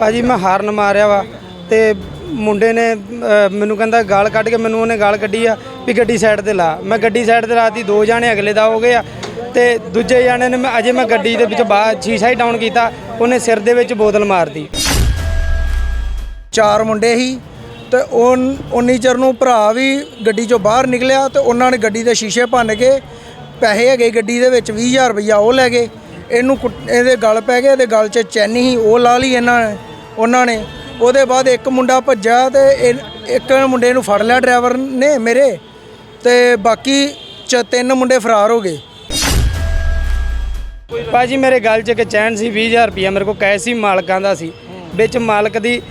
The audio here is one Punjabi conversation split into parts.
ਭਾਜੀ ਮੈਂ ਹਾਰਨ ਮਾਰਿਆ ਵਾ ਤੇ ਮੁੰਡੇ ਨੇ ਅ, ਮੈਨੂੰ ਕਹਿੰਦਾ ਗਾਲ ਕੱਢ ਕੇ ਮੈਨੂੰ ਉਹਨੇ ਗਾਲ ਕੱਢੀ ਆ ਵੀ ਗੱਡੀ ਸਾਈਡ ਤੇ ਲਾ। ਮੈਂ ਗੱਡੀ ਸਾਈਡ ਤੇ ਲਾਤੀ ਦੋ ਜਾਣੇ ਅਗਲੇ ਦਾ ਹੋ ਗਏ ਆ ਤੇ ਦੂਜੇ ਜਾਣੇ ਨੇ ਮੈਂ ਅਜੇ ਮੈਂ ਗੱਡੀ ਦੇ ਵਿੱਚ ਬਾਹਰ ਸ਼ੀਸ਼ਾ ਹੀ ਡਾਊਨ ਕੀਤਾ ਉਹਨੇ ਸਿਰ ਦੇ ਵਿੱਚ ਬੋਤਲ ਮਾਰਤੀ। ਚਾਰ ਮੁੰਡੇ ਸੀ ਤੇ ਉਹ ਉਨੀ ਚਿਰ ਨੂੰ ਭਰਾ ਵੀ ਗੱਡੀ ਚੋਂ ਬਾਹਰ ਨਿਕਲਿਆ ਤੇ ਉਹਨਾਂ ਨੇ ਗੱਡੀ ਦੇ ਸ਼ੀਸ਼ੇ ਭੰਨ ਕੇ ਪੈਸੇ ਹੈਗੇ ਗੱਡੀ ਦੇ ਵਿੱਚ 20000 ਰੁਪਈਆ ਉਹ ਲੈ ਗਏ। ਇਹਨੂੰ ਕੁੱਟ- ਇਹਦੇ ਗਲ ਪੈ ਗਏ ਇਹਦੇ ਗਲ 'ਚ ਚੈਨੀ ਸੀ ਉਹ ਲਾ ਲਈ ਇਹਨਾਂ ਨੇ। ਉਹਨਾਂ ਨੇ। ਉਹਦੇ ਬਾਅਦ ਇੱਕ ਮੁੰਡਾ ਭੱਜਾ ਤੇ ਇਹ- ਇੱਕ ਮੁੰਡੇ ਨੂੰ ਫੜ ਲਿਆ ਡਰਾਈਵਰ ਨੇ ਮੇਰੇ। ਤੇ ਬਾਕੀ ਚ ਤਿੰਨ ਮੁੰਡੇ ਫਰਾਰ ਹੋ ਗਏ। ਭਾਜੀ ਮੇਰੇ ਗੱਲ 'ਚ ਇੱਕ ਚੈਨ ਸੀ 20000 ਰੁਪਇਆ ਮੇਰੇ ਕੋਲ ਕੈਸ਼ ਸੀ ਮਾਲਕਾਂ ਦਾ ਸੀ। ਵਿੱਚ ਮਾਲਕ ਦੀ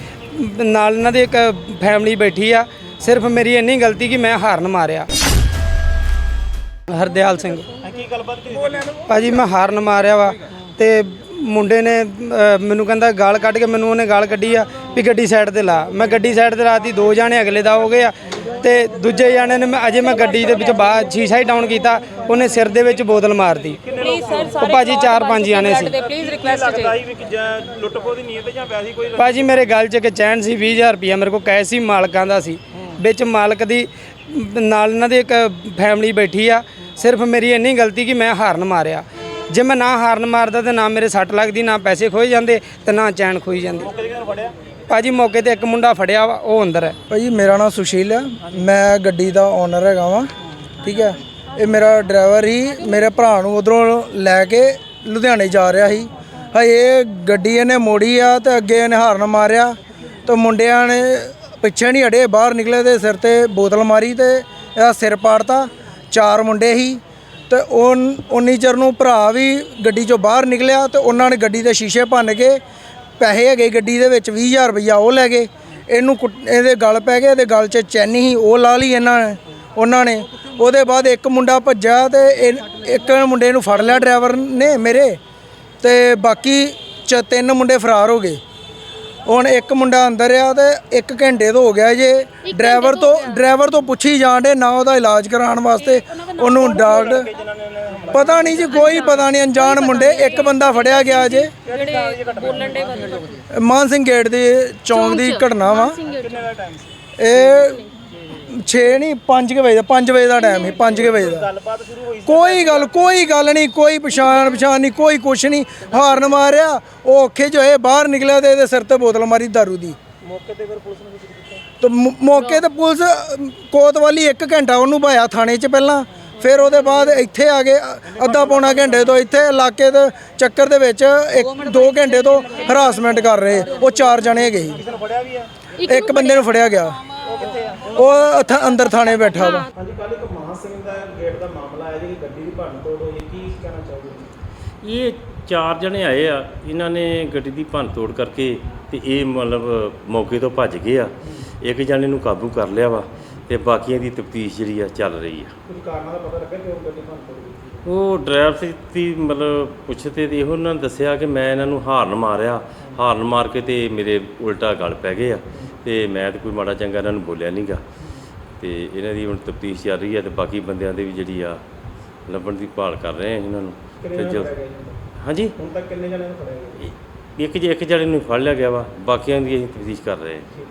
ਨਾਲ ਇਹਨਾਂ ਦੀ ਇੱਕ ਫੈਮਿਲੀ ਬੈਠੀ ਆ। ਸਿਰਫ ਮੇਰੀ ਇੰਨੀ ਗਲਤੀ ਕਿ ਮੈਂ ਹਾਰਨ ਮਾਰਿਆ। ਹਰਦਿਆਲ ਸਿੰਘ। ਕੀ ਗੱਲਬਾਤ ਭਾਜੀ ਮੈਂ ਹਾਰਨ ਮਾਰਿਆ ਵਾ ਤੇ ਮੁੰਡੇ ਨੇ ਅ, ਮੈਨੂੰ ਕਹਿੰਦਾ ਗਾਲ ਕੱਢ ਕੇ ਮੈਨੂੰ ਉਹਨੇ ਗਾਲ ਕੱਢੀ ਆ ਵੀ ਗੱਡੀ ਸਾਈਡ ਤੇ ਲਾ। ਮੈਂ ਗੱਡੀ ਸਾਈਡ ਤੇ ਲਾਤੀ ਦੋ ਜਾਣੇ ਅਗਲੇ ਦਾ ਹੋ ਗਏ ਆ ਤੇ ਦੂਜੇ ਜਾਣੇ ਨੇ ਮੈਂ ਅਜੇ ਮੈਂ ਗੱਡੀ ਦੇ ਵਿੱਚ ਬਾਹਰ ਸ਼ੀਸ਼ਾ ਹੀ ਡਾਊਨ ਕੀਤਾ ਉਹਨੇ ਸਿਰ ਦੇ ਵਿੱਚ ਬੋਤਲ ਮਾਰਤੀ ਪਲੀਜ਼ ਸਰ ਉਹ ਸਾਰੇ ਭਾਜੀ ਚਾਰ ਪੰਜ ਜਾਣੇ ਸੀ। ਪਲੀਜ਼ ਰਿਕੁਐਸਟ ਜੀ। ਵੀ ਕਿ ਜਾਂ ਲੁੱਟ ਖੋਹ ਦੀ ਨੀਅਤ ਜਾਂ ਵੈਸੇ ਹੀ ਕੋਈ ਭਾਜੀ ਮੇਰੇ ਗੱਲ 'ਚ ਇੱਕ ਚੈਨ ਸੀ 20000 ਰੁਪਇਆ ਮੇਰੇ ਕੋਲ ਕੈਸ਼ ਸੀ ਮਾਲਕਾਂ ਦਾ ਸੀ। ਵਿੱਚ ਮਾਲਕ ਦੀ ਨਾਲ ਇਹਨਾਂ ਦੀ ਇੱਕ ਫੈਮਿਲੀ ਬੈਠੀ ਆ। ਸਿਰਫ ਮੇਰੀ ਇੰਨੀ ਗਲਤੀ ਕਿ ਮੈਂ ਹਾਰਨ ਮਾਰਿਆ। ਜੇ ਮੈਂ ਨਾ ਹਾਰਨ ਮਾਰਦਾ ਤੇ ਨਾ ਮੇਰੇ ਸੱਟ ਲੱਗਦੀ ਨਾ ਪੈਸੇ ਖੋਏ ਜਾਂਦੇ ਤੇ ਨਾ ਚੈਨ ਖੋਈ ਜਾਂਦੀ। ਭਾਜੀ ਮੌਕੇ ਤੇ ਇੱਕ ਮੁੰਡਾ ਫੜਿਆ ਵਾ ਉਹ ਅੰਦਰ ਹੈ। ਭਾਜੀ ਮੇਰਾ ਨਾਮ ਸੁਸ਼ੀਲ ਆ ਮੈਂ ਗੱਡੀ ਦਾ ਓਨਰ ਹੈਗਾ ਵਾਂ ਠੀਕ ਹੈ। ਇਹ ਮੇਰਾ ਡਰਾਈਵਰ ਹੀ ਮੇਰੇ ਭਰਾ ਨੂੰ ਉਧਰੋਂ ਲੈ ਕੇ ਲੁਧਿਆਣੇ ਜਾ ਰਿਹਾ ਸੀ। ਹਏ ਇਹ ਗੱਡੀ ਇਹਨੇ ਮੋੜੀ ਆ ਤੇ ਅੱਗੇ ਇਹਨੇ ਹਾਰਨ ਮਾਰਿਆ। ਤੇ ਮੁੰਡਿਆਂ ਨੇ ਪਿੱਛੇ ਨਹੀਂ ਹਟੇ ਬਾਹਰ ਨਿਕਲੇ ਤੇ ਸਿਰ ਤੇ ਬੋਤਲ ਮਾਰੀ ਤੇ ਇਹਦਾ ਸਿਰ ਪਾੜਤਾ। ਚਾਰ ਮੁੰਡੇ ਸੀ। ਤੇ ਉਹ ਉਨੀ ਚਿਰ ਨੂੰ ਭਰਾ ਵੀ ਗੱਡੀ ਚੋਂ ਬਾਹਰ ਨਿਕਲਿਆ ਤੇ ਉਹਨਾਂ ਨੇ ਗੱਡੀ ਦੇ ਸ਼ੀਸ਼ੇ ਭੰਨ ਕੇ ਪੈਸੇ ਹੈਗੇ ਗੱਡੀ ਦੇ ਵਿੱਚ 20000 ਰੁਪਈਆ ਉਹ ਲੈ ਗਏ। ਇਹਨੂੰ ਕੁੱਟ- ਇਹਦੇ ਗਲ ਪੈ ਗਏ, ਇਹਦੇ ਗਲ 'ਚ ਚੈਨੀ ਸੀ, ਉਹ ਲਾ ਲਈ ਇਹਨਾਂ ਨੇ, ਉਹਨਾਂ ਨੇ। ਉਹਦੇ ਬਾਅਦ ਇੱਕ ਮੁੰਡਾ ਭੱਜਾ ਤੇ ਇਹ- ਇੱਕ ਮੁੰਡੇ ਨੂੰ ਫੜ ਲਿਆ ਡਰਾਈਵਰ ਨੇ ਮੇਰੇ ਤੇ ਬਾਕੀ ਚ ਤਿੰਨ ਮੁੰਡੇ ਫਰਾਰ ਹੋ ਗਏ। ਹੁਣ ਇੱਕ ਮੁੰਡਾ ਅੰਦਰ ਆ ਤੇ ਇੱਕ ਘੰਟੇ ਤੋਂ ਹੋ ਗਿਆ ਜੇ। ਡਰਾਈਵਰ ਤੋਂ ਡਰਾਈਵਰ ਤੋਂ ਪੁੱਛੀ ਜਾਂਦੇ ਨਾ ਉਹਦਾ ਇਲਾਜ ਕਰਾਉਣ ਵਾਸਤੇ। ਉਹਨੂੰ ਡਾਕਟਰ ਪਤਾ ਨਹੀਂ ਜੀ ਕੋਈ ਪਤਾ ਨਹੀਂ। ਅਣਜਾਣ ਮੁੰਡੇ ਇੱਕ ਬੰਦਾ ਫੜਿਆ ਗਿਆ ਜੇ। ਜਿਹੜੇ ਬੋਲਣ ਦੇ ਬੰਦੇ? ਮਾਨ ਸਿੰਘ ਗੇਟ ਦੇ ਚੌਂਕ ਦੀ ਘਟਨਾ ਵਾ। ਇਹ 6 ਨਹੀਂ 5 ਵਜੇ ਦਾ 5 ਵਜੇ ਦਾ ਟਾਈਮ ਹੈ 5 ਵਜੇ ਦਾ। ਗੱਲਬਾਤ ਸ਼ੁਰੂ ਹੋਈ ਕੋਈ ਗੱਲ ਕੋਈ ਗੱਲ ਨਹੀਂ ਕੋਈ ਪਛਾਣ ਪਛਾਣ ਨਹੀਂ ਕੋਈ ਕੁਛ ਨਹੀਂ। ਹਾਰਨ ਮਾਰਿਆ ਉਹ ਔਖੇ ਜੋ ਇਹ ਬਾਹਰ ਨਿਕਲਿਆ ਤੇ ਇਹਦੇ ਸਿਰ ਤੇ ਬੋਤਲ ਮਾਰੀ ਦਾਰੂ ਦੀ। ਮੌਕੇ ਤੇ ਫਿਰ ਪੁਲਿਸ ਨੂੰ ਵੀ ਕੀਤਾ ਤੇ ਮ- ਮੌਕੇ ਤੇ ਪੁਲਿਸ ਅਮ, ਕੋਤਵਾਲੀ 1 ਘੰਟਾ ਉਹਨੂੰ ਭਾਇਆ ਥਾਣੇ 'ਚ ਪਹਿਲਾਂ। ਫਿਰ ਉਹਦੇ ਬਾਅਦ ਇੱਥੇ ਆ ਗਏ ਅੱਧਾ ਪੌਣਾ ਘੰਟੇ ਤੋਂ ਇੱਥੇ ਇਲਾਕੇ ਦੇ ਚੱਕਰ ਦੇ ਵਿੱਚ 1 2 ਘੰਟੇ ਤੋਂ ਹਰਾਸਮੈਂਟ ਕਰ ਰਹੇ। ਉਹ ਚਾਰ ਜਣੇ ਸੀ ਆ? ਇੱਕ ਬੰਦੇ ਨੂੰ ਫੜਿਆ ਗਿਆ। ਉਹ ਇੱਥੇ ਅੰਦਰ ਥਾਣੇ ਬੈਠਾ ਵਾ। ਹਾਂਜੀ ਕੱਲ ਇੱਕ ਮਾਨ ਸਿੰਘ ਦਾ ਗੇਟ ਦਾ ਮਾਮਲਾ ਆਇਆ ਜੀ ਗੱਡੀ ਦੀ ਭੰਨ ਤੋੜ ਹੋਈ ਕੀ ਕਹਿਣਾ ਚਾਹੋਗੇ? ਇਹ ਚਾਰ ਜਣੇ ਆਏ ਆ ਇਹਨਾਂ ਨੇ ਗੱਡੀ ਦੀ ਭੰਨ ਤੋੜ ਕਰਕੇ ਤੇ ਇਹ ਮਤਲਬ ਮੌਕੇ ਤੋਂ ਭੱਜ ਗਏ ਆ। ਇੱਕ ਜਣੇ ਨੂੰ ਕਾਬੂ ਕਰ ਲਿਆ ਵਾ ਤੇ ਬਾਕੀਆਂ ਦੀ ਤਫਤੀਸ਼ ਜਿਹੜੀ ਆ ਚੱਲ ਰਹੀ ਆ। ਕੁਝ ਕਾਰਨਾਂ ਦਾ ਪਤਾ ਲੱਗਾ ਕਿ ਉਹ ਗੱਡੀ ਭੰਨ ਤੋੜ ਹੋਈ ਉਹ ਡਰਾਈਵਰ ਸੀ ਦੀ ਮਤਲਬ ਪੁੱਛਤੇ ਤੇ ਇਹੋ ਉਹਨਾਂ ਨੇ ਦੱਸਿਆ ਕਿ ਮੈਂ ਇਹਨਾਂ ਨੂੰ ਹਾਰਨ ਮਾਰਿਆ ਹਾਰਨ ਮਾਰ ਕੇ ਤੇ ਮੇਰੇ ਉਲਟਾ ਗਲ ਪੈ ਗਏ ਆ। ਤੇ ਮੈਂ ਤੇ ਕੋਈ ਮਾੜਾ ਚੰਗਾ ਇਹਨਾਂ ਨੂੰ ਬੋਲਿਆ ਨਹੀਂਗਾ ਤੇ ਇਹਨਾਂ ਦੀ ਹੁਣ ਤਫਤੀਸ਼ ਚੱਲ ਰਹੀ ਆ ਤੇ ਬਾਕੀ ਬੰਦਿਆਂ ਦੇ ਵੀ ਜਿਹੜੀ ਆ ਲੱਭਣ ਦੀ ਭਾਲ ਕਰ ਰਹੇ ਆ ਇਹਨਾਂ ਨੂੰ। ਤੇ ਜੋ ਹਾਂਜੀ? ਹੁਣ ਤੱਕ ਕਿੰਨੇ ਜਣੇ ਨੂੰ ਫੜਿਆ ਗਿਆ ਇੱਕ ਜੇ ਇੱਕ ਜਣੇ ਨੂੰ ਫੜ ਲਿਆ ਗਿਆ ਵਾ ਬਾਕੀਆਂ ਦੀ ਅਸੀਂ ਤਫਤੀਸ਼ ਕਰ ਰਹੇ ਹਾਂ